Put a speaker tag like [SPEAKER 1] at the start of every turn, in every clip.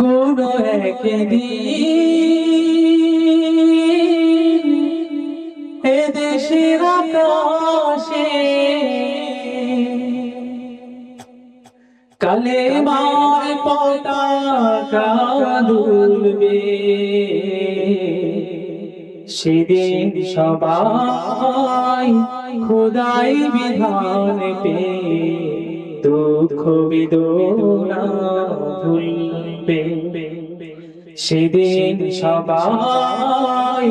[SPEAKER 1] কোন একদিন এ দেশের আকাশে কালে মার পতাকা দুলবে। সেদিন সবাই খোদাই বিধান পে দুঃখ বেদনা ভুলবে সেদিন সবাই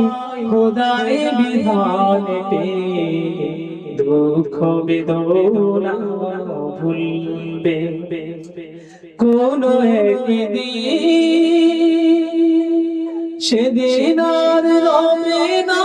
[SPEAKER 1] খোদাই বিধান পে দুঃখ বেদনা ভুলবে। কোন সেদিন আর রবে না।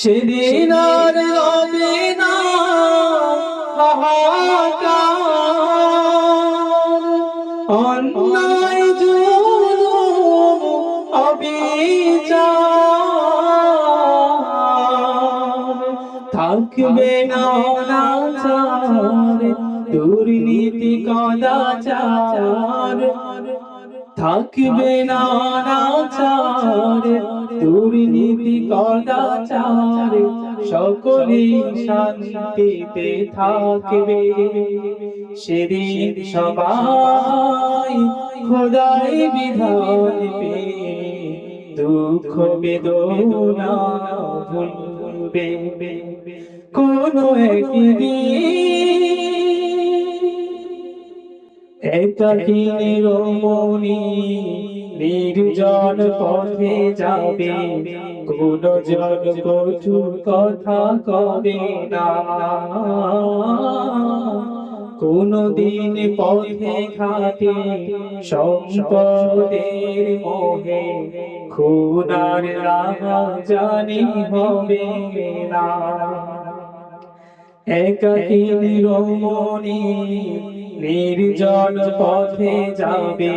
[SPEAKER 1] সেদিন আর রবে না অন্যায় জুলুম অবিচার। থাকবে না অনাচার দুর্নীতি কদাচার। থাকবে না দুর্নীতি কদাচার সকলেই শান্তিতে থাকবে। সেদিন সবাই খোদাই বিধান পে দুঃখ, বেদনা ভুলবে। কোন একদিন একাকী রমণী নির্জন পথে যাবে কোন জন কঠু কথা কবে না? কোন দিন পথে ঘাটে সম্পদের মোহে খুনার রাহা জানি হবে না। একাকী রমণী নির্জন পথে যাবে।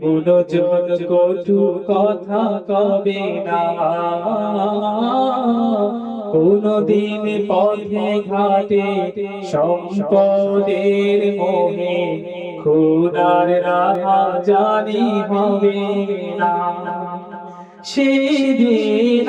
[SPEAKER 1] কোন জন কটু কথা কবে না? কোন দিন পথে ঘাটে সম্পদের মোহে খুনার রাহা জানি হবে না। সেদিন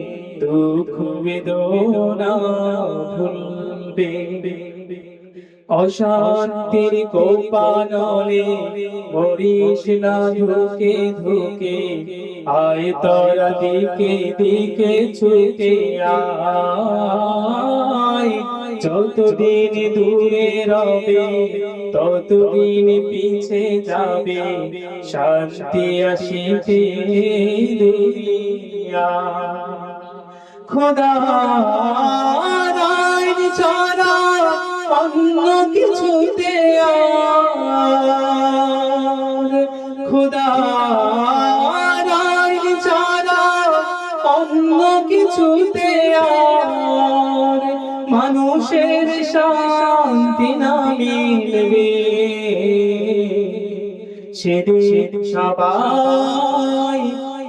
[SPEAKER 1] দুঃখ বেদনা ভুলবে অশান্তির কোপানলে মরিস না ধুকে ধুকে আয় তোরা দিকে দিকে ছুটে আয়। যতদিন দূরে রবে, ততদিন পিছে যাবে, শান্তি আসিতে দুনিয়া। খোদা আইন ছাড়া অন্য কিছুতে খোদা আইন ছাড়া অন্য কিছুতে আর মানুষের শান্তি সবাই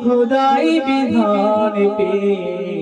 [SPEAKER 1] খোদাই বিধান পে